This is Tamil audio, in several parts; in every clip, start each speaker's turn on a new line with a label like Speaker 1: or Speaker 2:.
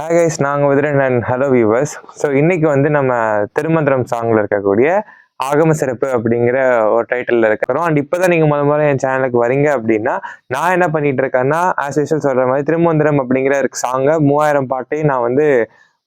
Speaker 1: ஹாய் கைஸ் நாங்கள் Vidhiran and hello viewers so இன்றைக்கி வந்து நம்ம திருமந்திரம் சாங்கில் இருக்கக்கூடிய ஆகம சிறப்பு அப்படிங்கிற ஒரு டைட்டிலில் இருக்கிறோம் அண்ட் இப்போ தான் நீங்கள் முத முதல்ல என் சேனலுக்கு வரீங்க அப்படின்னா நான் என்ன பண்ணிட்டு இருக்கேன்னா ஆஸ் யூஷுவல் சொல்கிற மாதிரி திருமந்திரம் அப்படிங்கிற சாங்கை மூவாயிரம் பாட்டையும் நான் வந்து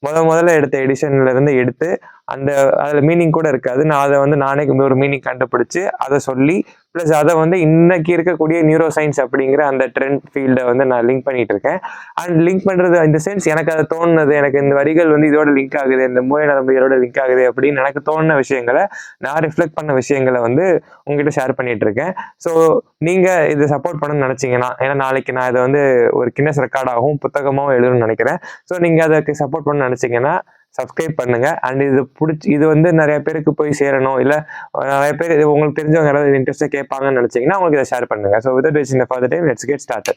Speaker 1: முத முதல்ல எடுத்த எடிஷன்லேருந்து எடுத்து அந்த அதில் மீனிங் கூட இருக்காது. நான் அதை வந்து நானே ஒரு மீனிங் கண்டுபிடிச்சி அதை சொல்லி ப்ளஸ் அதை வந்து இன்னைக்கு இருக்கக்கூடிய நியூரோ சயின்ஸ் அப்படிங்கிற அந்த ட்ரெண்ட் ஃபீல்டை வந்து நான் லிங்க் பண்ணிட்டு இருக்கேன் அண்ட் லிங்க் பண்ணுறது இந்த சென்ஸ் எனக்கு அதை தோணுனது எனக்கு இந்த வரிகள் வந்து இதோட லிங்க் ஆகுது இந்த மூளை நரம்புகளோட லிங்க் ஆகுது அப்படின்னு எனக்கு தோணுன விஷயங்களை நான் ரிஃப்ளெக்ட் பண்ண விஷயங்களை வந்து உங்ககிட்ட ஷேர் பண்ணிட்டு இருக்கேன் ஸோ நீங்கள் இதை சப்போர்ட் பண்ணணும்னு நினச்சிங்கன்னா ஏன்னா நாளைக்கு நான் இதை வந்து ஒரு கின்னஸ் ரெக்கார்டாகவும் புத்தகமாகவும் எழுதணும்னு நினைக்கிறேன். ஸோ நீங்கள் அதுக்கு சப்போர்ட் பண்ண நினச்சிங்கன்னா சப்ஸ்கிரைப் பண்ணுங்க. அண்ட் இது பிடிச்சி இது வந்து நிறைய பேருக்கு போய் சேரணும். இல்லை நிறைய பேர் இது உங்களுக்கு தெரிஞ்சவங்க யாராவது இன்ட்ரெஸ்ட்டாக கேட்பாங்கன்னு நினைச்சீங்கன்னா உங்களுக்கு இதை ஷேர் பண்ணுங்க. So with wasting for time let's get start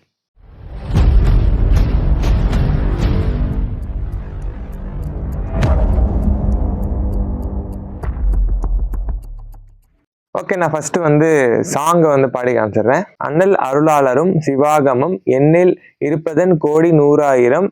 Speaker 1: okay நான் ஃபஸ்ட்டு வந்து சாங்கை வந்து பாடி காமிச்சிடுறேன். அண்ணல் அருளாளரும் சிவாகமும் எண்ணில் இருப்பதன் கோடி நூறாயிரம்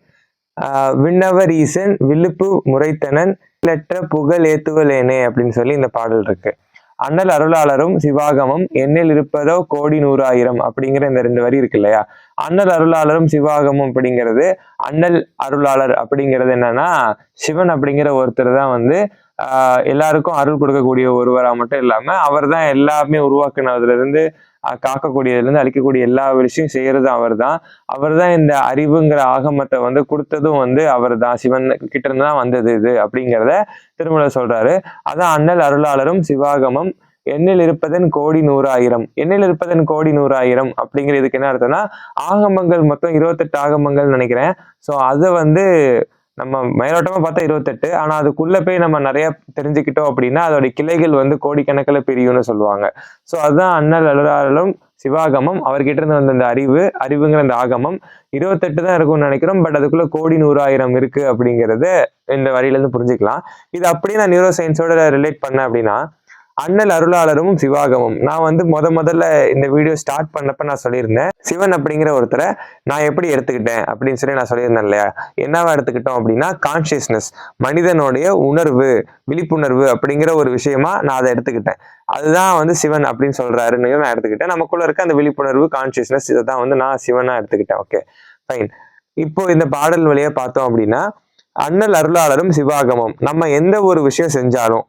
Speaker 1: விண்ணவர் ஈசன் விழுப்பு முறைத்தனன் லெற்ற புகழ் ஏத்துவலேனே அப்படின்னு சொல்லி இந்த பாடல் இருக்கு. அண்ணல் அருளாளரும் சிவாகமும் எண்ணில் இருப்பதோ கோடி நூறாயிரம் அப்படிங்கிற இந்த ரெண்டு வரி இருக்கு இல்லையா? அண்ணல் அருளாளரும் சிவாகமும் அப்படிங்கிறது அண்ணல் அருளாளர் அப்படிங்கிறது என்னன்னா சிவன் அப்படிங்கிற ஒருத்தர் தான் வந்து ஆஹ் எல்லாருக்கும் அருள் கொடுக்கக்கூடிய ஒருவரா மட்டும் இல்லாம அவர் தான் எல்லாமே உருவாக்குனதுல இருந்து காக்கக்கூடியதுலேருந்து காக்கக்கூடியதுல இருந்து அழிக்கக்கூடிய எல்லா விஷயம் செய்யறது அவர் தான் அவர் தான் இந்த அறிவுங்கிற ஆகமத்தை வந்து கொடுத்ததும் வந்து அவர் தான் சிவன் கிட்ட இருந்து தான் வந்தது இது அப்படிங்கிறத திருமலை சொல்றாரு. அதான் அண்ணல் அருளாளரும் சிவாகமம் எண்ணில் இருப்பதன் கோடி நூறாயிரம். எண்ணில் இருப்பதன் கோடி நூறாயிரம் அப்படிங்கிற இதுக்கு என்ன அர்த்தம்னா ஆகமங்கள் மொத்தம் இருபத்தெட்டு ஆகமங்கள் நினைக்கிறேன். ஸோ அதை வந்து நம்ம மேலோட்டமா பார்த்தா இருபத்தெட்டு. ஆனா அதுக்குள்ள போய் நம்ம நிறைய தெரிஞ்சுக்கிட்டோம் அப்படின்னா அதோட கிளைகள் வந்து கோடிக்கணக்கில் பிரியும்னு சொல்லுவாங்க. ஸோ அதுதான் அண்ணல் அலுவலாளரும் சிவாகமம் அவர்கிட்ட இருந்து வந்த அந்த அறிவு அறிவுங்கிற அந்த ஆகமம். இருபத்தெட்டு தான் இருக்கும்னு நினைக்கிறோம். பட் அதுக்குள்ள கோடி நூறாயிரம் இருக்கு அப்படிங்கிறது இந்த வரியிலேருந்து புரிஞ்சுக்கலாம். இது அப்படியே நான் நியூரோ சயின்ஸோட ரிலேட் பண்ணேன் அப்படின்னா அண்ணல் அருளாளரும் சிவாகமும். நான் வந்து முத முதல்ல இந்த வீடியோ ஸ்டார்ட் பண்ணப்ப நான் சொல்லியிருந்தேன். சிவன் அப்படிங்கிற ஒருத்தரை நான் எப்படி எடுத்துக்கிட்டேன் அப்படின்னு சொல்லி நான் சொல்லியிருந்தேன் இல்லையா? என்னவா எடுத்துக்கிட்டோம் அப்படின்னா கான்சியஸ்னஸ் மனிதனுடைய உணர்வு விழிப்புணர்வு அப்படிங்கிற ஒரு விஷயமா நான் அதை எடுத்துக்கிட்டேன். அதுதான் வந்து சிவன் அப்படின்னு சொல்றாருன்னு நான் எடுத்துக்கிட்டேன். நமக்குள்ள இருக்க அந்த விழிப்புணர்வு கான்சியஸ்னஸ் இதை தான் வந்து நான் சிவனா எடுத்துக்கிட்டேன். ஓகே ஃபைன் இப்போ இந்த பாடல் வழியா பார்த்தோம் அப்படின்னா அண்ணல் அருளாளரும் சிவாகமம் நம்ம எந்த ஒரு விஷயம் செஞ்சாலும்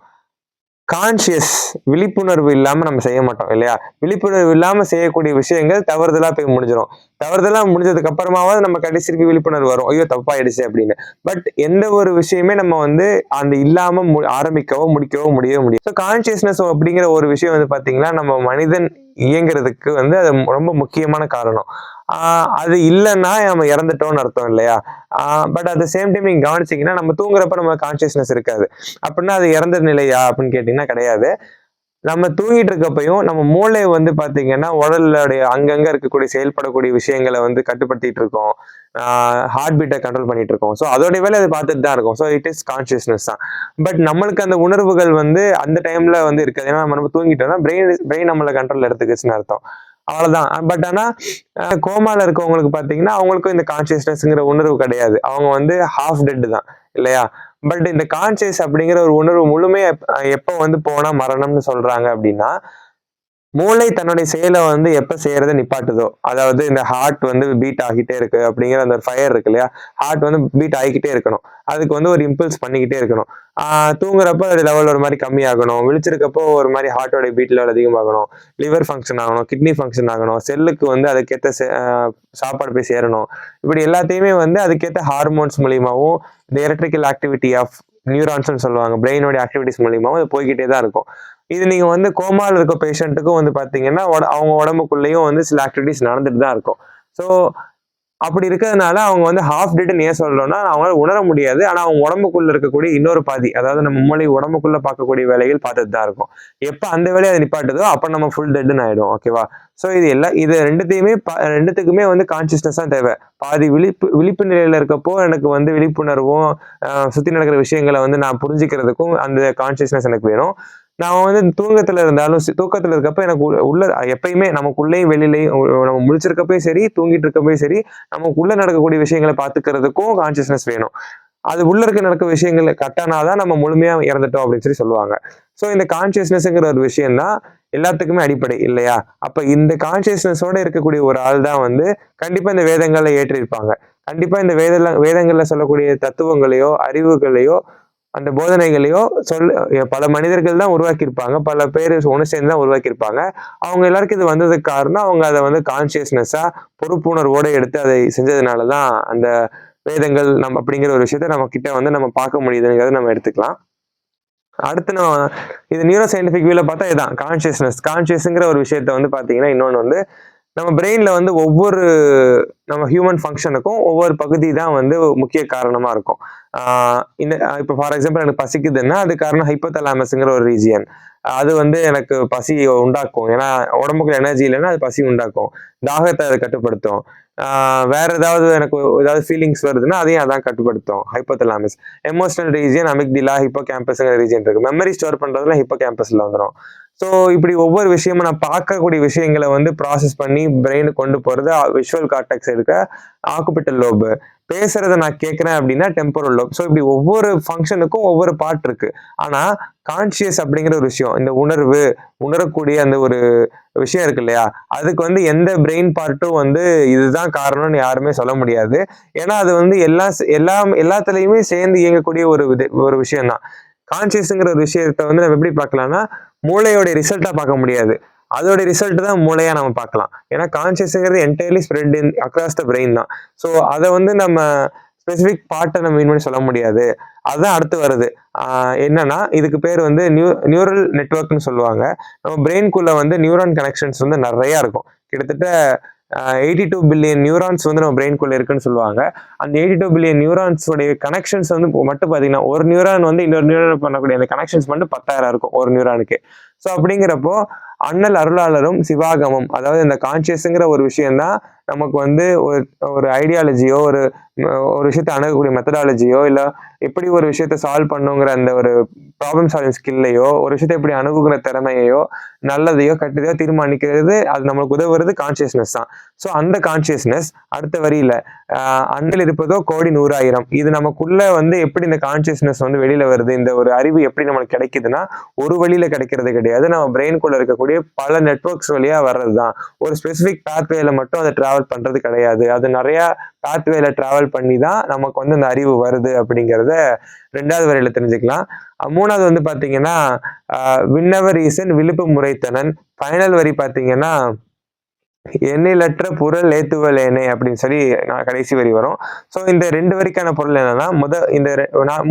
Speaker 1: கான்சியஸ் விழிப்புணர்வு இல்லாமல் நம்ம செய்ய மாட்டோம் இல்லையா? விழிப்புணர்வு இல்லாமல் செய்யக்கூடிய விஷயங்கள் தவறுதலாக போய் முடிஞ்சிடும் தவறுதலாக முடிஞ்சதுக்கு அப்புறமாவது நம்ம கடைசிக்கு விழிப்புணர்வு வரும். ஐயோ தப்பாயிடுச்சு அப்படின்னு. பட் எந்த ஒரு விஷயமே நம்ம வந்து அந்த இல்லாமல் மு- ஆரம்பிக்கவோ முடிக்கவோ முடியவே முடியும் ஸோ கான்சியஸ்னஸ் அப்படிங்கிற ஒரு விஷயம் வந்து பார்த்தீங்கன்னா நம்ம மனிதன் இயங்குறதுக்கு வந்து அது ரொம்ப முக்கியமான காரணம். அது இல்லைன்னா நம்ம இறந்துட்டோம்னு அர்த்தம் இல்லையா? But at the same time நீங்க கவனிச்சீங்கன்னா நம்ம தூங்குறப்ப நம்ம கான்சியஸ்னஸ் இருக்காது. அப்படின்னா அது இறந்த நிலையா அப்படின்னு கேட்டீங்கன்னா கிடையாது. நம்ம தூங்கிட்டு இருக்கப்பையும் நம்ம மூளை வந்து பாத்தீங்கன்னா உடலுடைய அங்கங்க இருக்கக்கூடிய செயல்படக்கூடிய விஷயங்களை வந்து கட்டுப்படுத்திட்டு இருக்கோம். ஹார்ட் பீட்டை கண்ட்ரோல் பண்ணிட்டு இருக்கோம். ஸோ அதோட வேலை அது பார்த்துட்டு தான் இருக்கும். ஸோ இட் இஸ் கான்சியஸ்னஸ் தான். பட் நம்மளுக்கு அந்த உணர்வுகள் வந்து அந்த டைம்ல வந்து இருக்காது. ஏன்னா நம்ம நம்ம தூங்கிட்டோம்னா பிரெயின் பிரெயின் நம்மளை கண்ட்ரோல் எடுத்துக்கிச்சுன்னு அர்த்தம். அவ்வளவுதான். பட் ஆனா அஹ் கோமால இருக்கவங்களுக்கு பாத்தீங்கன்னா அவங்களுக்கும் இந்த கான்சியஸ்னஸ்ங்கிற உணர்வு கிடையாது. அவங்க வந்து ஹாஃப் டெட் தான் இல்லையா? பட் இந்த கான்சியஸ் அப்படிங்கிற ஒரு உணர்வு முழுமையாக எப்ப- எப்போ வந்து போனா மரணம்னு சொல்றாங்க அப்படின்னா மூளை தன்னுடைய செயலை வந்து எப்ப செய்யறத நிப்பாட்டுதோ. அதாவது இந்த ஹார்ட் வந்து பீட் ஆகிட்டே இருக்கு அப்படிங்கிற அந்த ஃபயர் இருக்கு இல்லையா? ஹார்ட் வந்து பீட் ஆகிக்கிட்டே இருக்கணும். அதுக்கு வந்து ஒரு இம்பல்ஸ் பண்ணிக்கிட்டே இருக்கணும். தூங்குறப்ப அது லெவல் ஒரு மாதிரி கம்மியாகணும். விழிச்சிருக்கப்போ ஒரு மாதிரி ஹார்ட்டோட பீட் லெவல் அதிகமாகணும். லிவர் ஃபங்க்ஷன் ஆகணும் கிட்னி ஃபங்க்ஷன் ஆகணும். செல்லுக்கு வந்து அதுக்கேற்ற சே- சாப்பாடு போய் சேரணும். இப்படி எல்லாத்தையுமே வந்து அதுக்கேற்ற ஹார்மோன்ஸ் மூலியமாகவும் இந்த எலக்ட்ரிக்கல் ஆக்டிவிட்டி ஆஃப் நியூரான்ஸ்னு சொல்லுவாங்க. பிரெயினோட ஆக்டிவிட்டிஸ் மூலியமாகவும் அது போய்கிட்டே தான் இருக்கும். இது நீங்கள் வந்து கோமாவில் இருக்க பேஷண்ட்டுக்கும் வந்து பார்த்தீங்கன்னா உட- அவங்க உடம்புக்குள்ளேயும் வந்து சில ஆக்டிவிட்டிஸ் நடந்துட்டு தான் இருக்கும். ஸோ அப்படி இருக்கிறதுனால அவங்க வந்து ஹாஃப் டெட்னு ஏன் சொல்கிறோம்னா அவங்களால உணர முடியாது. ஆனால் அவங்க உடம்புக்குள்ள இருக்கக்கூடிய இன்னொரு பாதி அதாவது நம்ம மூளை உடம்புக்குள்ளே பார்க்கக்கூடிய வேலைகள் பார்த்துட்டு தான் இருக்கும். எப்போ அந்த வேலையை அதை நிப்பாட்டுதோ அப்போ நம்ம ஃபுல் டெட்னு ஆகிடும் ஓகேவா ஸோ இது எல்லாம் இது ரெண்டுத்தையுமே ப- ரெண்டுத்துக்குமே வந்து கான்சியஸ்னஸ் தான் தேவை. பாதி விழிப்பு விழிப்பு நிலையில் இருக்கப்போ எனக்கு வந்து விழிப்புணர்வும் சுற்றி நடக்கிற விஷயங்களை வந்து நான் புரிஞ்சுக்கிறதுக்கும் அந்த கான்சியஸ்னஸ் எனக்கு வேணும். நான் வந்து தூங்கத்துல இருந்தாலும் தூக்கத்துல இருக்கப்ப எனக்கு உள்ள- எப்பயுமே நமக்குள்ளேயும் வெளியிலையும் நம்ம முழிச்சிருக்கப்பயும் சரி தூங்கிட்டு இருக்கப்பயும் சரி நமக்குள்ள நடக்கக்கூடிய விஷயங்களை பாத்துக்கிறதுக்கும் கான்சியஸ்னஸ் வேணும். அது உள்ள இருக்க நடக்க விஷயங்களை கட்டானாதான் நம்ம முழுமையா இறந்துட்டோம் அப்படின்னு சொல்லி சொல்லுவாங்க. ஸோ இந்த கான்சியஸ்னஸ்ங்கிற ஒரு விஷயம் தான் எல்லாத்துக்குமே அடிப்படை இல்லையா? அப்ப இந்த கான்சியஸ்னஸோட இருக்கக்கூடிய ஒரு ஆள் தான் வந்து கண்டிப்பா இந்த வேதங்களை ஏற்றிருப்பாங்க. கண்டிப்பா இந்த வேத வேதங்கள்ல சொல்லக்கூடிய தத்துவங்களையோ அறிவுகளையோ அந்த போதனைகளையோ சொல் பல மனிதர்கள் தான் உருவாக்கியிருப்பாங்க. பல பேர் ஒன்று சேர்ந்து தான் உருவாக்கியிருப்பாங்க. அவங்க எல்லாருக்கும் இது வந்ததுக்கு காரணம் அவங்க அதை வந்து கான்சியஸ்னஸா பொறுப்புணர்வோட எடுத்து அதை செஞ்சதுனால தான் அந்த வேதங்கள் நம்ம அப்படிங்கிற ஒரு விஷயத்த நம்ம கிட்ட வந்து நம்ம பார்க்க முடியுதுங்கிறத நம்ம எடுத்துக்கலாம். அடுத்து நம்ம இது நியூரோ சயின்டிஃபிக் வியூவில் பார்த்தா இதுதான் கான்சியஸ்னஸ் கான்சியஸ்ங்கிற ஒரு விஷயத்த வந்து பார்த்தீங்கன்னா இன்னொன்று வந்து நம்ம பிரெயினில் வந்து ஒவ்வொரு நம்ம ஹியூமன் ஃபங்க்ஷனுக்கும் ஒவ்வொரு பகுதி தான் வந்து முக்கிய காரணமா இருக்கும். ஆஹ் இந்த இப்போ ஃபார் எக்ஸாம்பிள் எனக்கு பசிக்குதுன்னா அது காரணம் ஹைப்போதலாமஸுங்கிற ஒரு ரீஜியன் அது வந்து எனக்கு பசி உண்டாக்கும். ஏன்னா உடம்புக்குள்ள எனர்ஜி இல்லைன்னா அது பசி உண்டாக்கும். தாகத்தை அதை கட்டுப்படுத்தும். வேற ஏதாவது எனக்கு ஏதாவது ஃபீலிங்ஸ் வருதுன்னா அதையும் அதான் கட்டுப்படுத்தும் ஹைப்போதலாமஸ் எமோஷனல் ரீஜியன் அமிக்டிலா ஹிப்போ கேம்பஸ்ங்கிற ரீஜியன் இருக்கு. மெமரி ஸ்டோர் பண்றதுல ஹிப்போ கேம்பஸ்ல வந்துடும் ஸோ இப்படி ஒவ்வொரு விஷயமும் நான் பார்க்கக்கூடிய விஷயங்களை வந்து ப்ராசஸ் பண்ணி பிரெயினுக்கு கொண்டு போறது விஷுவல் கார்டெக்ஸ் இருக்க ஆக்குபிட்டல் லோபு பேசுறத நான் கேட்குறேன் அப்படின்னா டெம்பரல் லோப் ஸோ இப்படி ஒவ்வொரு ஃபங்க்ஷனுக்கும் ஒவ்வொரு பார்ட் இருக்கு. ஆனா கான்சியஸ் அப்படிங்கிற ஒரு விஷயம் இந்த உணர்வு உணரக்கூடிய அந்த ஒரு விஷயம் இருக்கு இல்லையா? அதுக்கு வந்து எந்த பிரெயின் பார்ட்டும் வந்து இதுதான் காரணம்னு யாருமே சொல்ல முடியாது. ஏன்னா அது வந்து எல்லா எல்லா எல்லாத்துலேயுமே சேர்ந்து இயங்கக்கூடிய ஒரு ஒரு விஷயம் தான் கான்சியஸுங்கிற ஒரு விஷயத்த வந்து நம்ம எப்படி பார்க்கலாம்னா மூளையோட ரிசல்ட்டாக பார்க்க முடியாது. அதோட ரிசல்ட் தான் மூளையா நம்ம பார்க்கலாம். ஏன்னா கான்சியஸுங்கிறது entirely spread in across the brain தான். ஸோ அதை வந்து நம்ம ஸ்பெசிஃபிக் பார்ட்டை நம்ம மீன் பண்ணி சொல்ல முடியாது. அதுதான் அடுத்து வருது. என்னன்னா இதுக்கு பேர் வந்து நியூ நியூரல் நெட்ஒர்க்னு சொல்லுவாங்க. நம்ம பிரெயின்குள்ளே வந்து நியூரான் கனெக்ஷன்ஸ் வந்து நிறையா இருக்கும். கிட்டத்தட்ட எயிட்டி டூ பில்லியன் நியூரான்ஸ் வந்து நம்ம பிரெயின்குள்ளே இருக்குன்னு சொல்லுவாங்க. அந்த எயிட்டி டூ பில்லியன் நியூரான்ஸோடைய கனெக்ஷன்ஸ் வந்து மட்டும் பார்த்தீங்கன்னா ஒரு நியூரான் வந்து இன்னொரு நியூரான் பண்ணக்கூடிய அந்த கனெக்ஷன்ஸ் மட்டும் பத்தாயிரம் இருக்கும் ஒரு நியூரானுக்கு ஸோ அப்படிங்கிறப்போ அண்ணல் அருளாளரும் சிவாகமும் அதாவது இந்த கான்சியஸுங்கிற ஒரு விஷயம் தான் நமக்கு வந்து ஒரு ஒரு ஐடியாலஜியோ ஒரு ஒரு விஷயத்தை அணுகக்கூடிய மெத்தடாலஜியோ இல்லை எப்படி ஒரு விஷயத்தை சால்வ் பண்ணுங்கிற அந்த ஒரு ப்ராப்ளம் சால்விங் ஸ்கில்லையோ ஒரு விஷயத்தை எப்படி அணுகுகிற திறமையோ நல்லதையோ கெட்டதையோ தீர்மானிக்கிறது அது நம்மளுக்கு உதவுறது கான்சியஸ்னஸ் தான். ஸோ அந்த கான்சியஸ்னஸ் அடுத்த வரியில ஆஹ் அண்ணில் இருப்பதோ கோடி நூறாயிரம். இது நமக்குள்ள வந்து எப்படி இந்த கான்சியஸ்னஸ் வந்து வெளியில வருது இந்த ஒரு அறிவு எப்படி நம்மளுக்கு கிடைக்குதுன்னா ஒரு வழியில கிடைக்கிறது கிடையாது. நம்ம பிரெயின்குள்ளே இருக்கக்கூடிய பல நெட்ஒர்க்ஸ் வழியா வர்றது தான் ஒரு ஸ்பெசிஃபிக் பேத்வேல மட்டும் அதை ட்ராவல் பண்றது கிடையாது. அது நிறைய பாத்வேல ட்ராவல் பண்ணி தான் நமக்கு வந்து அந்த அறிவு வருது அப்படிங்கிறத ரெண்டாவது வரையில தெரிஞ்சுக்கலாம். மூணாவது வந்து பாத்தீங்கன்னா விண்ணவர் ஈசன் விழுப்பு முறைத்தனன். ஃபைனல் வரி பாத்தீங்கன்னா எண்ணிலற்ற புரல் ஏத்துவலேனே அப்படின்னு சொல்லி நான் கடைசி வரி வரும். ஸோ இந்த ரெண்டு வரிக்கான பொருள் என்னன்னா முத இந்த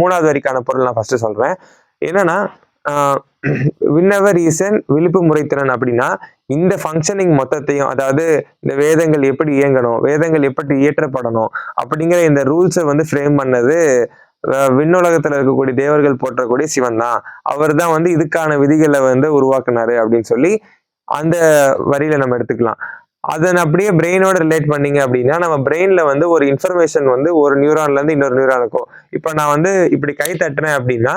Speaker 1: மூணாவது வரிக்கான பொருள் நான் ஃபர்ஸ்ட் சொல்றேன். என்னன்னா விண்ணவர் ஈசன் விழுப்பு முறைத்திறன் அப்படின்னா இந்த ஃபங்க்ஷனிங் மொத்தத்தையும் அதாவது இந்த வேதங்கள் எப்படி இயங்கணும் வேதங்கள் எப்படி இயற்றப்படணும் அப்படிங்கிற இந்த ரூல்ஸை வந்து ஃப்ரேம் பண்ணது விண்ணுலகத்தில் விண்ணுலகத்துல இருக்கக்கூடிய தேவர்கள் போற்றக்கூடிய சிவன் தான். அவர் தான் வந்து இதுக்கான விதிகளை வந்து உருவாக்குனாரு அப்படின்னு சொல்லி அந்த வரியில நம்ம எடுத்துக்கலாம். அதை அப்படியே பிரெயினோட ரிலேட் பண்ணீங்க அப்படின்னா நம்ம பிரெயின்ல வந்து ஒரு இன்ஃபர்மேஷன் வந்து ஒரு நியூரான்ல இருந்து இன்னொரு நியூரானுக்கும் இப்போ நான் வந்து இப்படி கை தட்டுறேன் அப்படின்னா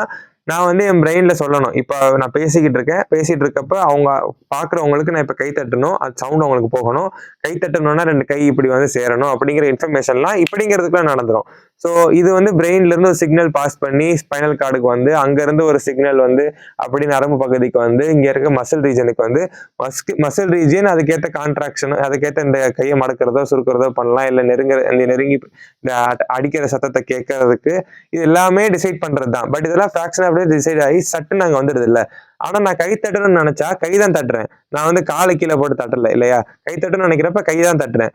Speaker 1: நான் வந்து என் பிரெயின்ல சொல்லணும். இப்போ நான் பேசிக்கிட்டு இருக்கேன். பேசிட்டு இருக்கப்ப அவங்க பாக்குறவங்களுக்கு நான் இப்போ கை தட்டணும். அது சவுண்ட் அவங்களுக்கு போகணும். கை தட்டணும்னா ரெண்டு கை இப்படி வந்து சேரணும் அப்படிங்கிற இன்ஃபர்மேஷன்லாம் இப்படிங்கிறதுக்குலாம் நடந்துரும். ஸோ இது வந்து பிரெயின்லேருந்து ஒரு சிக்னல் பாஸ் பண்ணி ஸ்பைனல் கார்டுக்கு வந்து அங்கேருந்து ஒரு சிக்னல் வந்து அப்படி நரம்பு பகுதிக்கு வந்து இங்கே இருக்க மசில் ரீஜனுக்கு வந்து மஸ்க் மசில் ரீஜன் அதுக்கேற்ற கான்ட்ராக்ஷன் அதுக்கேற்ற இந்த கையை மடக்கிறதோ சுருக்கிறதோ பண்ணலாம். இல்லை நெருங்குற இந்த நெருங்கி இந்த அடிக்கிற சத்தத்தை கேட்கறதுக்கு இது எல்லாமே டிசைட் பண்ணுறது தான் பட் இதெல்லாம் ஃபிராக்ஷன் அப்படியே டிசைட் ஆகி சட்டுன்னு நாங்கள் வந்துடுது இல்லை. ஆனா நான் கை தட்டணும்னு நினைச்சா கை தான் தட்டுறேன். நான் வந்து காலை கீழே போட்டு தட்டல இல்லையா? கை தட்டணும்னு நினைக்கிறப்ப கை தான் தட்டுறேன்.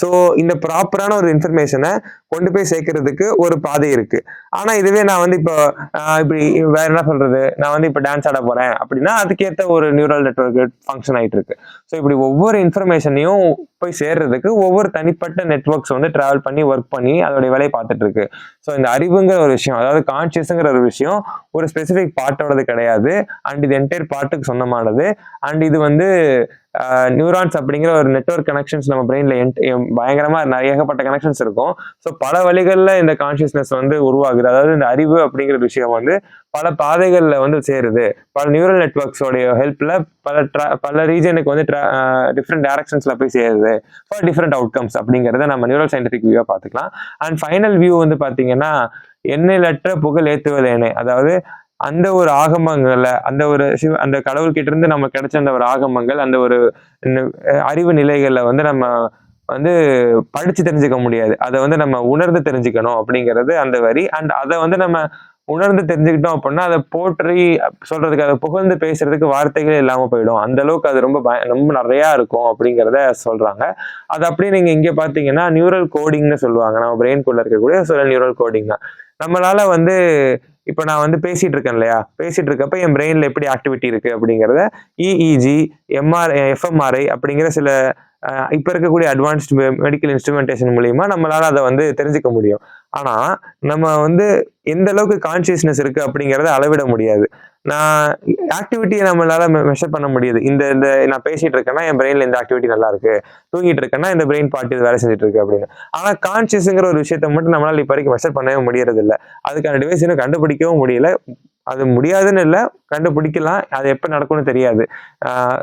Speaker 1: ஸோ இந்த ப்ராப்பரான ஒரு இன்ஃபர்மேஷனை கொண்டு போய் சேர்க்கறதுக்கு ஒரு பாதை இருக்கு. ஆனால் இதுவே நான் வந்து இப்போ இப்படி வேற என்ன சொல்றது? நான் வந்து இப்போ டான்ஸ் ஆட போறேன் அப்படின்னா அதுக்கேற்ற ஒரு நியூரல் நெட்ஒர்க் ஃபங்க்ஷன் ஆயிட்டு இருக்கு. ஸோ இப்படி ஒவ்வொரு இன்ஃபர்மேஷனையும் போய் சேர்றதுக்கு ஒவ்வொரு தனிப்பட்ட நெட்வொர்க்ஸ் வந்து ட்ராவல் பண்ணி ஒர்க் பண்ணி அதோடைய வேலையை பார்த்துட்டு இருக்கு. ஸோ இந்த அறிவுங்கிற ஒரு விஷயம் அதாவது கான்ஷியஸுங்கிற ஒரு விஷயம் ஒரு ஸ்பெசிஃபிக் பார்ட்டோடது கிடையாது. அண்ட் இது என்டையர் பார்ட்டுக்கு சொந்தமானது. அண்ட் இது வந்து நியூரான்ஸ் அப்படிங்கிற ஒரு நெட்வொர்க் கனெக்ஷன்ஸ் நம்ம பிரெயின்ல பயங்கரமாக நிறைய ஏகப்பட்ட கனெக்ஷன்ஸ் இருக்கும். ஸோ பல வழிகளில் இந்த கான்ஷியஸ்னஸ் வந்து உருவாகுது. அதாவது இந்த அறிவு அப்படிங்கிற விஷயம் வந்து பல பாதைகளில் வந்து சேருது. பல நியூரல் நெட்ஒர்க்ஸோடைய ஹெல்ப்பில் பல ட்ரா பல ரீஜனுக்கு வந்து டிஃப்ரெண்ட் டேரக்ஷன்ஸில் போய் சேருது. ஃபார் டிஃப்ரெண்ட் அவுட்கம்ஸ் அப்படிங்கிறத நம்ம நியூரல் சயின்டிஃபிக் வியூவாக பார்த்துக்கலாம். அண்ட் ஃபைனல் வியூ வந்து பார்த்தீங்கன்னா எண்ணெயிலற்ற புகழ் ஏத்துவதேனே. அதாவது அந்த ஒரு ஆகமங்களை அந்த ஒரு சிவ அந்த கடவுள்கிட்ட இருந்து நம்ம கிடைச்ச அந்த ஒரு ஆகமங்கள் அந்த ஒரு அறிவு நிலைகள்ல வந்து நம்ம வந்து படிச்சு தெரிஞ்சுக்க முடியாது. அதை வந்து நம்ம உணர்ந்து தெரிஞ்சுக்கணும் அப்படிங்கிறது அந்த வரி. அண்ட் அதை வந்து நம்ம உணர்ந்து தெரிஞ்சுக்கிட்டோம் அப்படின்னா அதை போற்றி சொல்றதுக்கு அதை புகழ்ந்து பேசுறதுக்கு வார்த்தைகளே இல்லாமல் போயிடும். அந்த அளவுக்கு அது ரொம்ப பய ரொம்ப நிறையா இருக்கும் அப்படிங்கிறத சொல்றாங்க. அது அப்படியே நீங்கள் இங்கே பார்த்தீங்கன்னா நியூரல் கோடிங்னு சொல்லுவாங்க. நம்ம பிரெயின்குள்ளே இருக்கக்கூடிய சொல்ல நியூரல் கோடிங் தான். நம்மளால வந்து இப்போ நான் வந்து பேசிட்டு இருக்கேன் இல்லையா பேசிட்டு இருக்கப்ப என் பிரெயின்ல எப்படி ஆக்டிவிட்டி இருக்கு அப்படிங்கிறத இஇஜி எம்ஆர் எஃப்எம்ஆர்ஐ அப்படிங்கிற சில அஹ், இப்ப இருக்கக்கூடிய அட்வான்ஸ்டு மெடிக்கல் இன்ஸ்ட்ருமெண்டேஷன் மூலியமா நம்மளால அதை வந்து தெரிஞ்சுக்க முடியும். ஆனா நம்ம வந்து எந்த அளவுக்கு கான்சியஸ்னஸ் இருக்கு அப்படிங்கிறத அளவிட முடியாது. நான் ஆக்டிவிட்டியை நம்மளால மெஷர் பண்ண முடியுது. இந்த இந்த நான் பேசிட்டு இருக்கேன்னா என் பிரெயின்ல இந்த ஆக்டிவிட்டி நல்லா இருக்கு. தூங்கிட்டு இருக்கேன்னா இந்த பிரெயின் பார்ட் இது வேலை செஞ்சுட்டு இருக்கு அப்படின்னு. ஆனா கான்சியஸ்ங்கிற ஒரு விஷயத்த மட்டும் நம்மளால இப்ப வரைக்கும் மெஷர் பண்ணவே முடியறது இல்ல அதுக்கான டிவைஸ் இன்னும் கண்டுபிடிக்கவும் முடியல. அது முடியாதுன்னு இல்லை கண்டுபிடிக்கலாம். அது எப்போ நடக்கும்னு தெரியாது.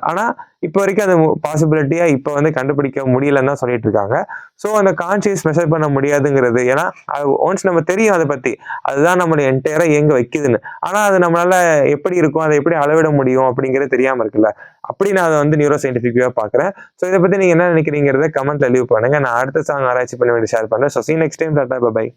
Speaker 1: ஆனால் இப்போ வரைக்கும் அது பாசிபிலிட்டியா இப்போ வந்து கண்டுபிடிக்க முடியலன்னு தான் சொல்லிட்டு இருக்காங்க. ஸோ அந்த கான்சியஸ் மெஷர் பண்ண முடியாதுங்கிறது ஏன்னா அது ஒன்ஸ் நம்ம தெரியும் அதை பத்தி அதுதான் நம்மளை என்டையராக இயங்க வைக்குதுன்னு. ஆனால் அது நம்மளால எப்படி இருக்கும் அதை எப்படி அளவிட முடியும் அப்படிங்கிறது தெரியாமல் இருக்குல்ல. அப்படி நான் அதை வந்து நியூரோ சயின்டிஃபிக்காக பார்க்குறேன் ஸோ இதை பற்றி நீங்க என்ன நினைக்கிறீங்கிறத கமெண்ட்ல லீவ் பண்ணுங்க. நான் அடுத்த சாங் ஆராய்ச்சி பண்ணி வேண்டிய ஷேர் பண்ணேன் so see next time tata bye